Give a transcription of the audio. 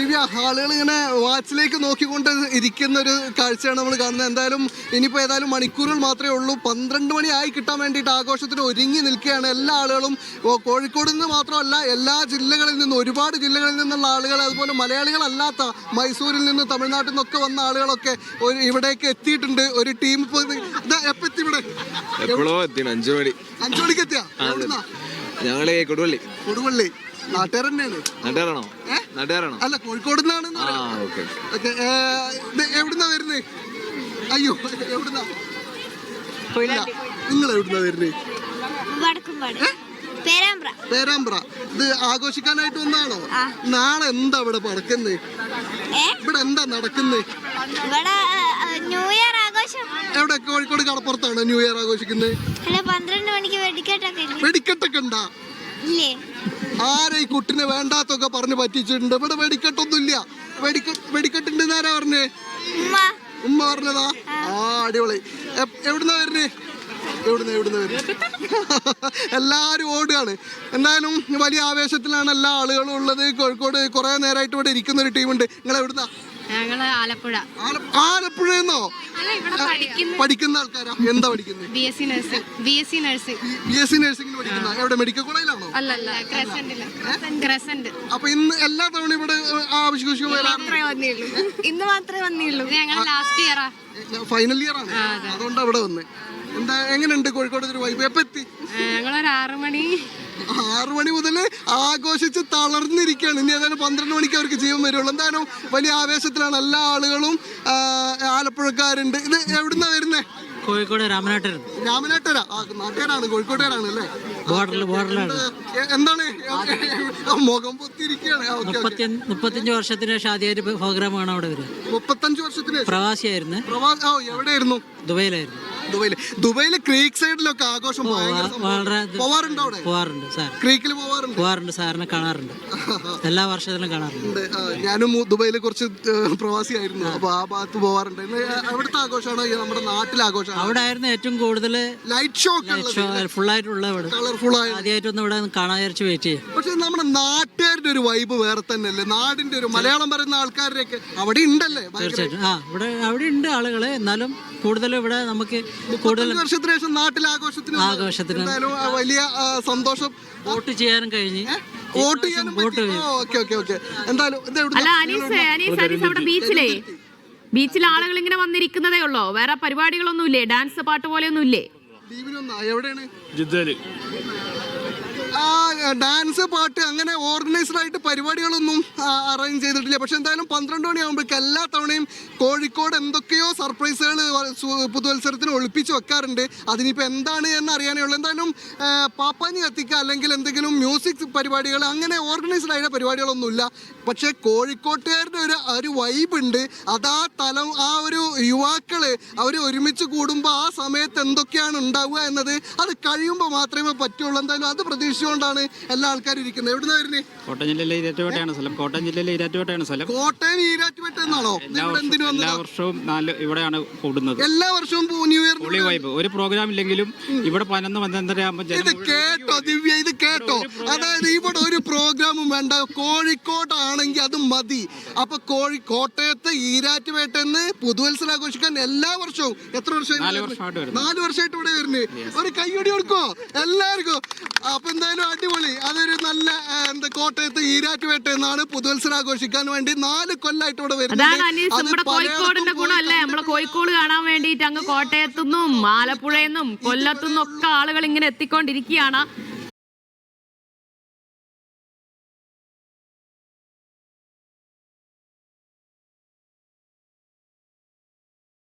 ദിവ്യ ആളുകൾ ഇങ്ങനെ വാച്ചിലേക്ക് നോക്കിക്കൊണ്ട് ഇരിക്കുന്ന ഒരു കാഴ്ചയാണ് നമ്മൾ കാണുന്നത്. എന്തായാലും ഇനിയിപ്പോൾ ഏതായാലും മണിക്കൂറുകൾ മാത്രമേ ഉള്ളൂ. പന്ത്രണ്ട് മണി ആയി കിട്ടാൻ വേണ്ടിയിട്ട് ആഘോഷത്തിന് ഒരുങ്ങി നിൽക്കുകയാണ് എല്ലാ ആളുകളും. കോഴിക്കോട് നിന്ന് മാത്രമല്ല എല്ലാ ജില്ലകളിൽ നിന്നും ഒരുപാട് ജില്ലകളിൽ നിന്നുള്ള ആളുകൾ അതുപോലെ മലയാളികളല്ലാത്ത മൈസൂരിൽ നിന്ന് തമിഴ്നാട്ടിൽ നിന്നൊക്കെ വന്ന ആളുകളൊക്കെ ഒരു ഇവിടേക്ക് എത്തിയിട്ടുണ്ട്. ഒരു ടീം ഇപ്പോൾ എപ്പോൾ എത്തി ഇവിടെ? എപ്പോഴോ എത്തി? അഞ്ചു മണി. അഞ്ചു മണിക്ക് എത്തിയാ? ഞങ്ങൾ കൊടുവള്ളി. കൊടുവള്ളി. നാട്ടുകാർ തന്നെയാണ് നാട്ടുകാരാണോ? നാട്ടുകാരാണോ? അല്ല കോഴിക്കോട് നിന്നാണ് ആ ഓക്കെ. ഓക്കെ എവിടുന്നാ വരുന്നത് അയ്യോ എവിടുന്നാ. നിങ്ങൾ എവിടുന്നാ വരുന്നത് പേരാമ്പ്ര. ഇത് ആഘോഷിക്കാനായിട്ട് വന്നാണോ നാളെ എന്താ ഇവിടെ നടക്കുന്നത് ഇവിടെ എന്താ നടക്കുന്നേ? ഇവിടെ ആ, ന്യൂ ഇയർ ആഘോഷം എവിടെ കോഴിക്കോട് കടപ്പുറത്താണ് ന്യൂ ഇയർ ആഘോഷിക്കുന്നത്? പന്ത്രണ്ട് മണിക്ക് വെടിക്കെട്ടൊക്കെ ഇല്ലേ? വെടിക്കെട്ടൊക്കെ ഉണ്ടാ? ആരെ ഈ കുട്ടിനെ വേണ്ടാത്തൊക്കെ പറഞ്ഞ് പറ്റിച്ചിട്ടുണ്ട്? ഇവിടെ വെടിക്കെട്ടൊന്നുമില്ല. വെടിക്കെട്ട് വെടിക്കെട്ടുണ്ട് ആരാ പറഞ്ഞേ? ഉമ്മ. പറഞ്ഞതാ? ആ. അടിപൊളി. എവിടുന്ന എവിടുന്നാ വരുന്നേ? എവിടുന്ന എവിടുന്ന വരുന്നത് എല്ലാവരും ഓടുകയാണ്. എന്തായാലും വലിയ ആവേശത്തിലാണ് എല്ലാ ആളുകളും ഉള്ളത്. കോഴിക്കോട് കുറെ നേരമായിട്ട് ഇവിടെ ഇരിക്കുന്ന ഒരു ടീമുണ്ട്. നിങ്ങൾ എവിടുന്ന ഞങ്ങൾ ആലപ്പുഴ. ആലപ്പുഴയെന്നോ? ഇവിടെ പഠിക്കുന്ന ആൾക്കാരാ? എന്താ പഠിക്കുന്നത് B S C nursing B S C nursing B S C നഴ്സിംഗിന് പഠിക്കുന്ന എവിടെ? മെഡിക്കൽ കോളേജിലാണോ അല്ലല്ല ക്രസന്റ് അപ്പൊ ഇന്ന് എല്ലാ തവണ ഇവിടെ ആവശ്യം വരാൻ മാത്രമേ വന്നിയുള്ളൂ. ഇന്ന് മാത്രമേ വന്നിയുള്ളൂ. ഞങ്ങൾ ലാസ്റ്റ് ഇയറാ ഫൈനൽ ഇയർ ആണ്. അതുകൊണ്ട് അവിടെ വന്നേ. എന്താ എങ്ങനെയുണ്ട് കോഴിക്കോട് ഒരു വൈബ് എപ്പോ എത്തി? ഞങ്ങളൊരു ആറു മണി ആറു മണി മുതൽ ആഘോഷിച്ച് തളർന്നിരിക്കുകയാണ്. ഇനി ഏതായാലും പന്ത്രണ്ട് മണിക്ക് അവർക്ക് ജീവൻ വരുള്ളൂ. എന്തായാലും വലിയ ആവേശത്തിലാണ് എല്ലാ ആളുകളും ആലപ്പുഴക്കാരുണ്ട്. ഇത് എവിടുന്നാ വരുന്നേ? കോഴിക്കോട് രാമനാട്ടര രാമനാട്ടര നാട്ടുകാരാണ് കോഴിക്കോട്ടുകാരാണ് അല്ലേ? ബോർഡറിൽ ബോർഡറിലാണ് എന്താണ്? മുഖം പൊത്തിരിക്കുകയാണ് മുപ്പത്തഞ്ച് വർഷത്തിന് ശേഷം ആദ്യമായിട്ട് പ്രോഗ്രാമാണ് അവിടെ വരുന്നത് മുപ്പത്തഞ്ച് വർഷത്തിന്. പ്രവാസിയായിരുന്നു. എവിടെയായിരുന്നു? ദുബൈയിലായിരുന്നു. ദുബൈയിൽ. ദുബൈയിൽ ക്രീക്ക് സൈഡിലൊക്കെ ആഘോഷം പോവാറുണ്ടോ അവിടെ? പോവാറുണ്ട് സാർ. ക്രീക്കിൽ പോവാറുണ്ട്? പോവാറുണ്ട് സാറിനെ കാണാറുണ്ട്. എല്ലാ വർഷത്തിലും കാണാറുണ്ട്. ഞാനും ദുബൈയിൽ കുറച്ച് പ്രവാസി ആയിരുന്നു അപ്പൊ ആ ഭാഗത്ത് പോവാറുണ്ട്. അവിടുത്തെ ആഘോഷമാണോ? നമ്മുടെ നാട്ടിലെ ആഘോഷം അവിടെ ആയിരുന്നു ഏറ്റവും കൂടുതൽ ലൈറ്റ് ഷോ ഫുൾ ആയിട്ടുള്ള ഇവിടെ. കളർഫുൾ ആയ ആദ്യമായിട്ടൊന്ന് ഇവിടെ കാണാൻ വിചാരിച്ച് വെയിറ്റ് ചെയ്യും പക്ഷെ നമ്മുടെ നാട്ടുകാരുടെ ഒരു വൈബ് വേറെ തന്നെ അല്ലേ നാടിന്റെ ഒരു മലയാളം പറയുന്ന ആൾക്കാരുടെയൊക്കെ അവിടെ ഉണ്ടല്ലേ? തീർച്ചയായിട്ടും. ആ ഇവിടെ അവിടെ ഉണ്ട് ആളുകളെ. എന്നാലും കൂടുതലും ഇവിടെ നമുക്ക് കൂടുതൽ വർഷത്തിന് ശേഷം നാട്ടിൽ ആഘോഷത്തിന്. ആഘോഷത്തിന് വലിയ സന്തോഷം. വോട്ട് ചെയ്യാനും കഴിഞ്ഞ്. വോട്ട് ചെയ്യാനും വോട്ട് ഓക്കെ ഓക്കെ ഓക്കെ. എന്തായാലും? അല്ല അനീസ് അനീസ് അനീസ് അവിടെ ബീച്ചിലേ. ബീച്ചിൽ ആളുകൾ ഇങ്ങനെ വന്നിരിക്കുന്നതേ ഉള്ളോ? വേറെ പരിപാടികളൊന്നും ഇല്ലേ ഡാൻസ് പാട്ട് പോലെയൊന്നും ഇല്ലേ എവിടെയാണ്? ഡാൻസ് പാട്ട് അങ്ങനെ ഓർഗനൈസ്ഡ് ആയിട്ട് പരിപാടികളൊന്നും അറേഞ്ച് ചെയ്തിട്ടില്ല. പക്ഷെ എന്തായാലും പന്ത്രണ്ട് മണിയാകുമ്പോഴേക്ക് എല്ലാ തവണയും കോഴിക്കോട് എന്തൊക്കെയോ സർപ്രൈസുകൾ പുതുവത്സരത്തിന് ഒളിപ്പിച്ച് വെക്കാറുണ്ട്. അതിനിപ്പോൾ എന്താണ് എന്ന് അറിയാനേ ഉള്ളൂ. എന്തായാലും പാപ്പാഞ്ഞി കത്തിക്കുക അല്ലെങ്കിൽ എന്തെങ്കിലും മ്യൂസിക് പരിപാടികൾ അങ്ങനെ ഓർഗനൈസ്ഡ് ആയ പരിപാടികളൊന്നുമില്ല. പക്ഷേ കോഴിക്കോട്ടുകാരുടെ ഒരു ഒരു വൈബ് ഉണ്ട്. ആ തലം ആ ഒരു യുവാക്കൾ അവർ ഒരുമിച്ച് കൂടുമ്പോൾ ആ സമയത്ത് എന്തൊക്കെയാണ് ഉണ്ടാവുക എന്നത് അത് കഴിയുമ്പോൾ മാത്രമേ പറ്റുള്ളൂ. എന്തായാലും അത് പ്രതീക്ഷിച്ചുകൊണ്ടാണ് എല്ലാ ആൾക്കാരും ഇരിക്കുന്നത്. എവിടുന്ന വരുന്നത് കോട്ടയം ജില്ലയിലെ ഈരാറ്റുപേട്ടയാണ് സ്ഥലം. കോട്ടയം ജില്ലയിലെ ഈരാറ്റുപേട്ടയാണ് സ്ഥലം. കോട്ടയം ഈരാറ്റുപേട്ട എന്നാണോ? എല്ലാ ഇവിടെ എന്തിനു വർഷവും എല്ലാ വന്നതാ വർഷവും നാല് ഇവിടെയാണ് കൂടുന്നത്. എല്ലാ വർഷവും പൂ- ന്യൂ ഇയർ വൈബ് ഒരു പ്രോഗ്രാം ഇല്ലെങ്കിലും ഇവിടെ പതിനൊന്ന് പന്ത്രണ്ടര ആകുമ്പോൾ ഇത് ജനം കേട്ടോ ദിവ്യ ഇത് കേട്ടോ. അതായത് ഇവിടെ ഒരു പ്രോഗ്രാമും വേണ്ട. കോഴിക്കോട്ടാണെങ്കിൽ അത് മതി. അപ്പൊ കോഴി കോട്ടയത്ത് ഈരാറ്റുപേട്ടെന്ന് പുതുവത്സരം ആഘോഷിക്കാൻ എല്ലാ വർഷവും എത്ര വർഷം നാല് വർഷമായിട്ട് വരുന്നു. നാല് വർഷമായിട്ട് ഇവിടെ വരുന്നത്. ഒരു കൈയടി കൊടുക്കോ? എല്ലാവർക്കും. കോട്ടയത്ത് ഈരാറ്റുപേട്ട എന്നാണ് പുതുവത്സരം ആഘോഷിക്കാൻ വേണ്ടി നാല് കൊല്ലായിട്ട് ഇവിടെ വരുന്നത്. അതാണ് അനീസ് നമ്മുടെ കോഴിക്കോടിന്റെ ഗുണമല്ലേ? നമ്മളെ കോഴിക്കോട് കാണാൻ വേണ്ടിയിട്ട് അങ്ങ് കോട്ടയത്തുനിന്നും ആലപ്പുഴയിൽ നിന്നും കൊല്ലത്തുനിന്നും ഒക്കെ ആളുകൾ ഇങ്ങനെ എത്തിക്കൊണ്ടിരിക്കുകയാണ്.